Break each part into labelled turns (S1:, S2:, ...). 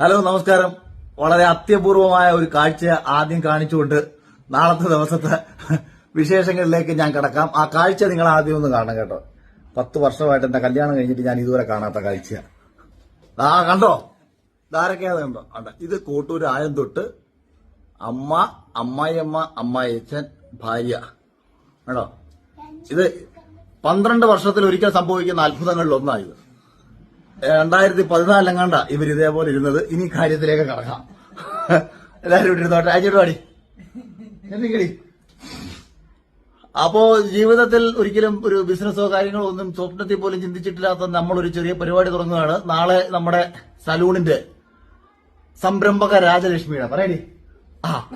S1: Hello നമസ്കാരം. വളരെ അത്യപൂർവമായ ഒരു കാഴ്ച ആദ്യം കാണിച്ചുകൊണ്ട് നാളത്തെ ദിവസത്തെ വിശേഷങ്ങളിലേക്ക് ഞാൻ കിടക്കാം. ആ കാഴ്ച നിങ്ങൾ ആദ്യം ഒന്ന് കാണണം കേട്ടോ. പത്ത് വർഷമായിട്ട് എന്റെ കല്യാണം കഴിഞ്ഞിട്ട് ഞാൻ ഇതുവരെ കാണാത്ത കാഴ്ച. ആ കണ്ടോ? ഇതാരൊക്കെയാ കണ്ടോ? അണ്ട ഇത് കോട്ടൂർ ആയം തൊട്ട് അമ്മ അമ്മായിയമ്മ അമ്മായിയച്ഛൻ ഭാര്യ. കണ്ടോ? ഇത് പന്ത്രണ്ട് വർഷത്തിൽ ഒരിക്കൽ സംഭവിക്കുന്ന അത്ഭുതങ്ങളിൽ ഒന്നായത് രണ്ടായിരത്തി പതിനാലെങ്ങാണ്ട ഇവർ ഇതേപോലെ ഇരുന്നത്. ഇനി കാര്യത്തിലേക്ക് കടക്കാം എല്ലാരും ഇവിടെ ഇരുന്നോട്ടെ. അജിട്ട് പാടി എന്തെങ്കിടി? അപ്പോ ജീവിതത്തിൽ ഒരിക്കലും ഒരു ബിസിനസ്സോ കാര്യങ്ങളോ ഒന്നും സ്വപ്നത്തിൽ പോലും ചിന്തിച്ചിട്ടില്ലാത്ത നമ്മളൊരു ചെറിയ പരിപാടി തുടങ്ങുകയാണ്. നാളെ നമ്മുടെ സലൂണിന്റെ സംരംഭക രാജലക്ഷ്മിയുടെ. പറയടി. ആ.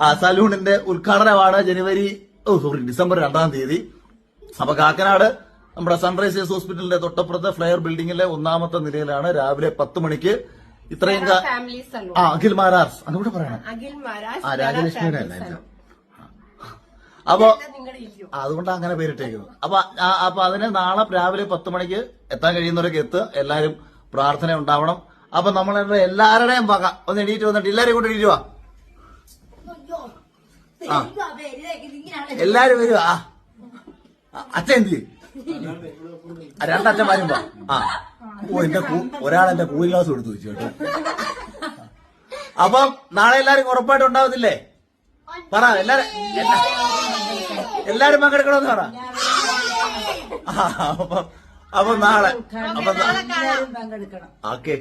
S1: ആ സലൂണിന്റെ ഉദ്ഘാടനമാണ് ജനുവരി ഓ സോറി ഡിസംബർ രണ്ടാം തീയതി. അപ്പൊ കാക്കനാട് നമ്മുടെ സൺറൈസേഴ്സ് ഹോസ്പിറ്റലിന്റെ തൊട്ടപ്പുറത്തെ ഫ്ലയർ ബിൽഡിംഗിലെ ഒന്നാമത്തെ നിലയിലാണ് രാവിലെ പത്ത് മണിക്ക് ഇത്രയും ആ അഖിൽ മാരാർസ്. അതുകൂടെ പറയണം? ആ രാജലക്ഷ്മിയുടെ അല്ല. അപ്പൊ അതുകൊണ്ടാണ് അങ്ങനെ പേരിട്ടേക്കുന്നത്. അപ്പൊ അപ്പൊ അതിന് നാളെ രാവിലെ പത്ത് മണിക്ക് എത്താൻ കഴിയുന്നവരൊക്കെ എത്തുക എല്ലാരും പ്രാർത്ഥന ഉണ്ടാവണം. അപ്പൊ നമ്മളുടെ എല്ലാവരുടെയും വക. ഒന്ന് എണീറ്റ് വന്നിട്ട് എല്ലാരും കൊണ്ട് എണീറ്റ് വാ. ആ. എല്ലാരും വരുവാ അച്ഛൻ എന്ത് ചെയ്യും? രണ്ടച്ഛന്മാരും വാ ആ. ഓ എന്റെ കൂ- ഒരാൾ എന്റെ കൂലി ഗ്ലാസ് കൊടുത്തു വെച്ചു കേട്ടോ. അപ്പം നാളെ എല്ലാരും ഉറപ്പായിട്ട് ഉണ്ടാവത്തില്ലേ? പറ എല്ലാരും എല്ലാ- എല്ലാരും പങ്കെടുക്കണമെന്ന് പറ. അപ്പം അപ്പൊ നാളെ അപ്പൊ ഓക്കെ.